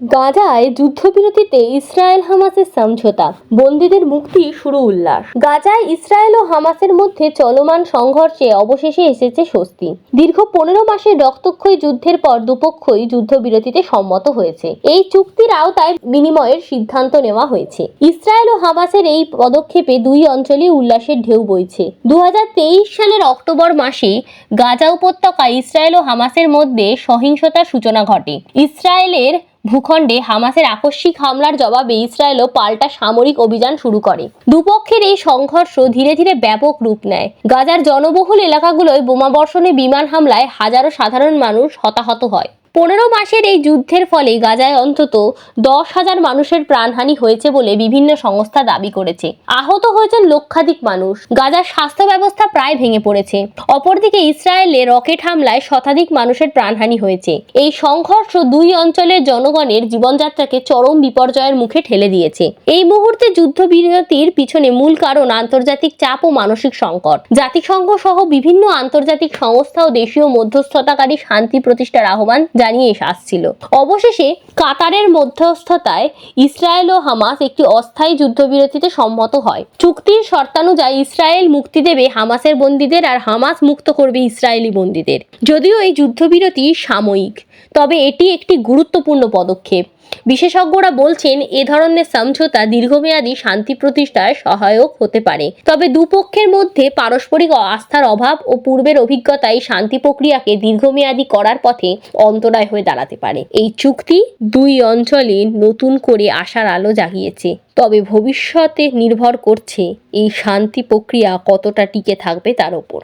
গাজায় যুদ্ধবিরতিতে ইসরায়েল হামাসের সমঝোতা, বন্দীদের মুক্তি শুরু উল্লাস। গাজায় ইসরায়েল ও হামাসের মধ্যে চলমান সংঘর্ষে অবশেষে এসেছে স্বস্তি। দীর্ঘ পনেরো মাসের রক্তক্ষয়ী যুদ্ধের পর দুপক্ষই যুদ্ধবিরতিতে সম্মত হয়েছে। এই চুক্তির আওতায় বিনিময়ের সিদ্ধান্ত নেওয়া হয়েছে। ইসরায়েল ও হামাসের এই পদক্ষেপে দুই অঞ্চলে উল্লাসের ঢেউ বইছে। দু হাজার তেইশ সালের অক্টোবর মাসে গাজা উপত্যকায় ইসরায়েল ও হামাসের মধ্যে সহিংসতার সূচনা ঘটে। ইসরায়েলের ভূখণ্ডে হামাসের আকস্মিক হামলার জবাবে ইসরায়েলও পাল্টা সামরিক অভিযান শুরু করে। দুপক্ষের এই সংঘর্ষ ধীরে ধীরে ব্যাপক রূপ নেয়। গাজার জনবহুল এলাকাগুলোয় বোমাবর্ষণে বিমান হামলায় হাজারো সাধারণ মানুষ হতাহত হয়। পনেরো মাসের এই যুদ্ধের ফলে গাজায় অন্তত দশ হাজার মানুষের প্রাণহানি হয়েছে বলে বিভিন্ন সংস্থা দাবি করেছে। আহত হয়েছেন লক্ষাধিক মানুষ। গাজার স্বাস্থ্য ব্যবস্থা প্রায় ভেঙে পড়েছে। অপরদিকে ইসরায়েলে রকেট হামলায় শতাধিক মানুষের প্রাণহানি হয়েছে। এই সংঘর্ষ দুই অঞ্চলের জনগণের জীবনযাত্রাকে চরম বিপর্যয়ের মুখে ঠেলে দিয়েছে। এই মুহূর্তে যুদ্ধবিরতির পিছনে মূল কারণ আন্তর্জাতিক চাপ ও মানসিক সংকট। জাতিসংঘ সহ বিভিন্ন আন্তর্জাতিক সংস্থা ও দেশীয় মধ্যস্থতাকারী শান্তি প্রতিষ্ঠার আহ্বান জানিয়ে আসছিল। অবশেষে কাতারের মধ্যস্থতায় ইসরায়েল ও হামাস একটি অস্থায়ী যুদ্ধবিরতিতে সম্মত হয়। চুক্তির শর্তানুযায়ী ইসরায়েল মুক্তি দেবে হামাসের বন্দীদের আর হামাস মুক্ত করবে ইসরায়েলি বন্দীদের। যদিও এই যুদ্ধবিরতি সাময়িক। তবে এটি একটি গুরুত্বপূর্ণ পদক্ষেপ। বিশেষজ্ঞরা বলছেন, এ ধরনের সমঝোতা দীর্ঘমেয়াদী শান্তি প্রতিষ্ঠায় সহায়ক হতে পারে। তবে দুপক্ষের মধ্যে পারস্পরিক আস্থার অভাব ও পূর্বের অভিজ্ঞতা এই শান্তি প্রক্রিয়াকে দীর্ঘমেয়াদী করার পথে অন্তরায় হয়ে দাঁড়াতে পারে। এই চুক্তি দুই অঞ্চলে নতুন করে আশার আলো জাগিয়েছে। তবে ভবিষ্যতে নির্ভর করছে এই শান্তি প্রক্রিয়া কতটা টিকে থাকবে তার ওপর।